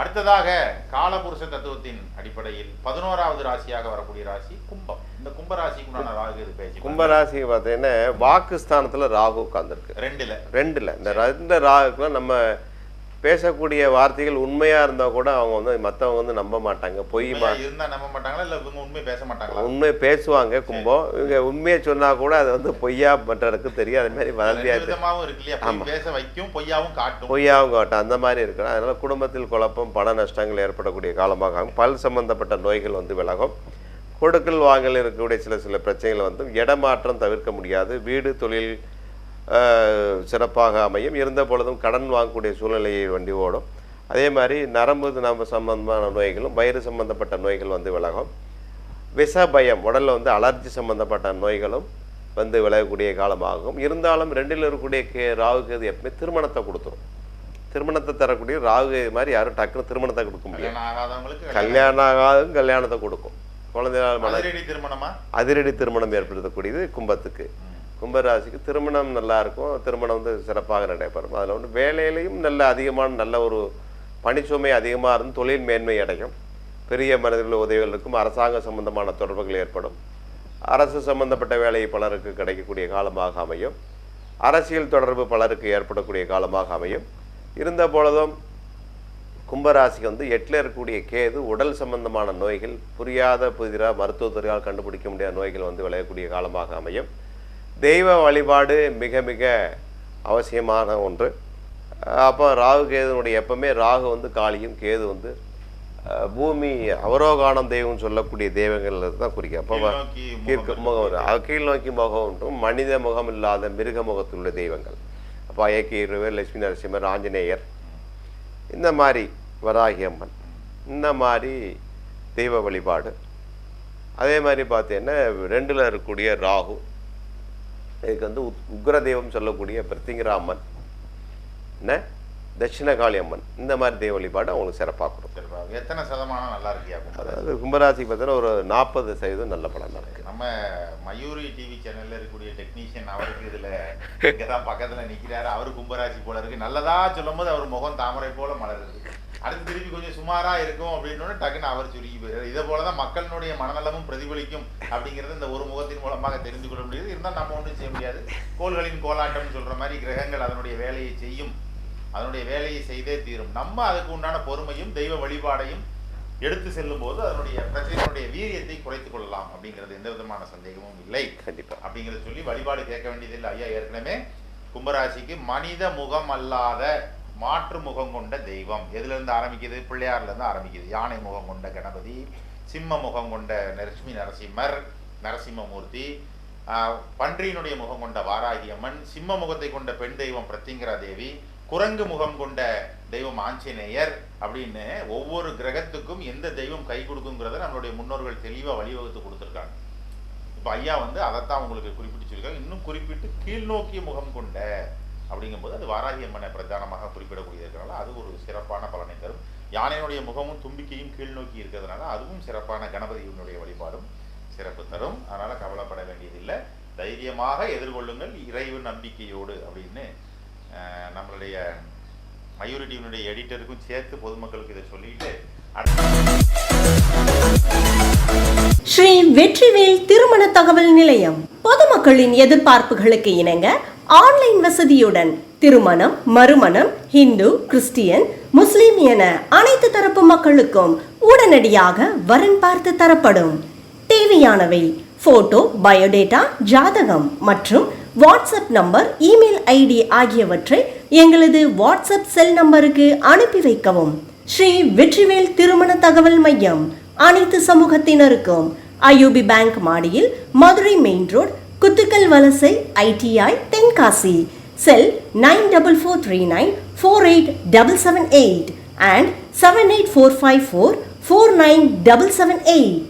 அடுத்ததாக காலபுருஷ தத்துவத்தின் அடிப்படையில் பதினோராவது ராசியாக வரக்கூடிய ராசி கும்பம். இந்த கும்ப ராசிக்குண்டான ராகு இது பேச்சு கும்பராசி பார்த்தீங்கன்னா வாக்குஸ்தானத்தில் ராகு உட்காந்துருக்கு ரெண்டுல. ரெண்டுல. இந்த ரெண்டு ராகுக்குலாம் நம்ம பேசக்கூடிய வார்த்தைகள் உண்மையா இருந்தா கூட அவங்க வந்து மற்றவங்க வந்து நம்ப மாட்டாங்க. பொய் மா உண்மையா இருந்தா நம்ப மாட்டாங்களா? இல்ல இவங்க உண்மை பேச மாட்டாங்களா? உண்மை பேசுவாங்க கும்பம் இவங்க உண்மையை சொன்னா கூட அது வந்து பொய்யா மற்றவருக்கு தெரியும் அது மாதிரி இல்லையா? பொய் பேச வைக்கும் பொய்யாவும் காட்டும். பொய்யாவும் காட்டும். அந்த மாதிரி இருக்கணும் அதனால குடும்பத்தில் குழப்பம் பண நஷ்டங்கள் ஏற்படக்கூடிய காலமாக பல் சம்பந்தப்பட்ட நோய்கள் வந்து விலகும். கொடுக்கல் வாங்கல் இருக்கக்கூடிய சில சில பிரச்சனைகள் வந்து இடமாற்றம் தவிர்க்க முடியாது. வீடு தொழில் சிறப்பாக அமையும். இருந்த பொழுதும் கடன் வாங்கக்கூடிய சூழ்நிலையை வண்டி ஓடும். அதே மாதிரி நரம்பு நம்ப சம்பந்தமான நோய்களும் வயிறு சம்பந்தப்பட்ட நோய்கள் வந்து விலகும். விஷ பயம் உடலில் வந்து அலர்ஜி சம்பந்தப்பட்ட நோய்களும் வந்து விலகக்கூடிய காலமாகும். இருந்தாலும் ரெண்டில் இருக்கக்கூடிய கே ராகு கேது எப்பவுமே திருமணத்தை கொடுத்துரும். திருமணத்தை தரக்கூடிய ராகு கேது மாதிரி யாரும் டக்குன்னு திருமணத்தை கொடுக்க முடியாது. கல்யாணம் ஆகாதும் கல்யாணத்தை கொடுக்கும். திருமணமா? அதிரடி திருமணம் ஏற்படுத்தக்கூடியது கும்பத்துக்கு. கும்பராசிக்கு திருமணம் நல்லா இருக்கும் திருமணம் வந்து சிறப்பாக நடைபெறும். அதில் வந்து வேலையிலையும் நல்ல அதிகமான நல்ல ஒரு பணிச்சுமை அதிகமாக இருந்து தொழில் மேன்மை அடையும். பெரிய மனிதர்கள் உதவிகள் இருக்கும். அரசாங்க சம்பந்தமான தொடர்புகள் ஏற்படும். அரசு சம்பந்தப்பட்ட வேலை பலருக்கு கிடைக்கக்கூடிய காலமாக அமையும். அரசியல் தொடர்பு பலருக்கு ஏற்படக்கூடிய காலமாக அமையும். இருந்த பொழுதும் கும்பராசிக்கு வந்து எட்டில் இருக்கக்கூடிய கேது உடல் சம்பந்தமான நோய்கள் புரியாத புதிராக மருத்துவத்துறையால் கண்டுபிடிக்க முடியாத நோய்கள் வந்து விளையக்கூடிய காலமாக அமையும். தெய்வ வழிபாடு மிக மிக அவசியமான ஒன்று. அப்போ ராகு கேதுனுடைய எப்பவுமே ராகு வந்து காளியும் கேது வந்து பூமி அவரோகானம் தெய்வம் சொல்லக்கூடிய தெய்வங்கள் தான் குறிக்கும் அப்போ முகம் கீழ் நோக்கி முகம் மனித முகம் இல்லாத மிருக முகத்துள்ள தெய்வங்கள். அப்போ ஐயக்கீரவர் லட்சுமி நரசிம்மர் ஆஞ்சநேயர் இந்த மாதிரி வராகி அம்மன் இந்த மாதிரி தெய்வ வழிபாடு. அதே மாதிரி பார்த்தீங்கன்னா ரெண்டில் இருக்கக்கூடிய ராகு இதுக்கு வந்து உக்ர தெய்வம் சொல்லக்கூடிய பிரத்திங்கிற அம்மன் என்ன? தட்சிணகாளி அம்மன் இந்த மாதிரி தெய்வ வழிபாடு அவங்களுக்கு சிறப்பாக. கொடுக்கும் எத்தனை சதமானம் நல்லா இருக்கியா? கும்பம் அதாவது கும்பராசிக்கு பார்த்தீங்கன்னா ஒரு நாற்பது சதவீதம் நல்ல பலன் இருக்கு. நம்ம மயூரி டிவி சேனல்ல இருக்கக்கூடிய டெக்னீஷியன் அவருக்கு இதுல இங்கதான் பக்கத்துல நிக்கிறாரு. அவரு கும்பராசி போல இருக்கு. நல்லதா சொல்லும்போது அவர் முகம் தாமரை போல மலருது. அடுத்து திருப்பி கொஞ்சம் சுமாரா இருக்கும் அப்படின்னு டக்குன்னு அவர் சுருக்கி போயிடுறாரு இதே போலதான் மக்களினுடைய மனநலமும் பிரதிபலிக்கும் அப்படிங்கிறது இந்த ஒரு முகத்தின் மூலமாக தெரிந்து கொள்ள முடியுது. இருந்தால் நம்ம ஒன்றும் செய்ய முடியாது. கோள்களின் கோலாட்டம்னு சொல்ற மாதிரி கிரகங்கள் அதனுடைய வேலையை செய்யும். அதனுடைய வேலையை செய்தே தீரும். நம்ம அதுக்கு உண்டான பொறுமையும் தெய்வ வழிபாடையும் எடுத்து செல்லும் போது அதனுடைய பிரச்சனையினுடைய வீரியத்தை குறைத்துக் கொள்ளலாம் அப்படிங்கிறது எந்த விதமான சந்தேகமும் இல்லை. கண்டிப்பா. அப்படிங்கிறத சொல்லி வழிபாடு கேட்க வேண்டியதில்லை. ஐயா ஏற்கனவே கும்பராசிக்கு மனித முகம் அல்லாத மாற்று முகம் கொண்ட தெய்வம். எதுலேருந்து ஆரம்பிக்குது? பிள்ளையார்லேருந்து ஆரம்பிக்குது. யானை முகம் கொண்ட கணபதி சிம்ம முகம் கொண்ட லட்சுமி நரசிம்மர் நரசிம்மமூர்த்தி பன்றியினுடைய முகம் கொண்ட வாராகியம்மன் சிம்ம முகத்தை கொண்ட பெண் தெய்வம் பிரத்திங்கரா தேவி குரங்கு முகம் கொண்ட தெய்வம் ஆஞ்சநேயர் அப்படின்னு ஒவ்வொரு கிரகத்துக்கும் எந்த தெய்வம் கை கொடுக்குங்கிறத நம்மளுடைய முன்னோர்கள் தெளிவாக வழிவகுத்து கொடுத்துருக்காங்க. இப்போ ஐயா வந்து அதைத்தான் உங்களுக்கு குறிப்பிட்டு சொல்லியிருக்காங்க இன்னும் குறிப்பிட்டு கீழ்நோக்கிய முகம் கொண்ட அப்படிங்கும்போது அது வாராகி அம்மனை பிரதானமாக குறிப்பிடக்கூடிய இருக்கிறனால அது ஒரு சிறப்பான பலனை தரும். யானையினுடைய முகமும் தும்பிக்கையும் கீழ்நோக்கி இருக்கிறதுனால அதுவும் சிறப்பான கணபதியினுடைய வழிபாடும் சிறப்பு தரும். அதனால் கவலைப்பட வேண்டியதில்லை. தைரியமாக எதிர்கொள்ளுங்கள். இறைவு நம்பிக்கையோடு அப்படின்னு நம்மளுடைய நம்மளுடைய மயூரிட்டியினுடைய எடிட்டருக்கும் சேர்த்து பொதுமக்களுக்கு இதை சொல்லிட்டு அடுத்த ஸ்ரீ வெற்றிவேல் திருமண தகவல் நிலையம். பொதுமக்களின் எதிர்பார்ப்புகளுக்கு இணங்க ஆன்லைன் வசதியுடன் திருமணம் மறுமணம் இந்து கிறிஸ்டியன் முஸ்லிம் என அனைத்து தரப்பு மக்களுக்கும் உடனடியாக வரன் பார்த்து தரப்படும். தேவையானவை போட்டோ பயோடேட்டா ஜாதகம் மற்றும் வாட்ஸ்அப் நம்பர் இமெயில் ஐடி ஆகியவற்றை எங்களது வாட்ஸ்அப் செல் நம்பருக்கு அனுப்பி வைக்கவும். ஸ்ரீ வெற்றிவேல் திருமண தகவல் மையம் அனைத்து சமூகத்தினருக்கும் ஐயூபி பேங்க் மாடியில் Madurai main road Kuthukkal Valasai ITI Tenkasi cell nine double four three nine four eight double seven eight and seven eight four five four four nine double seven eight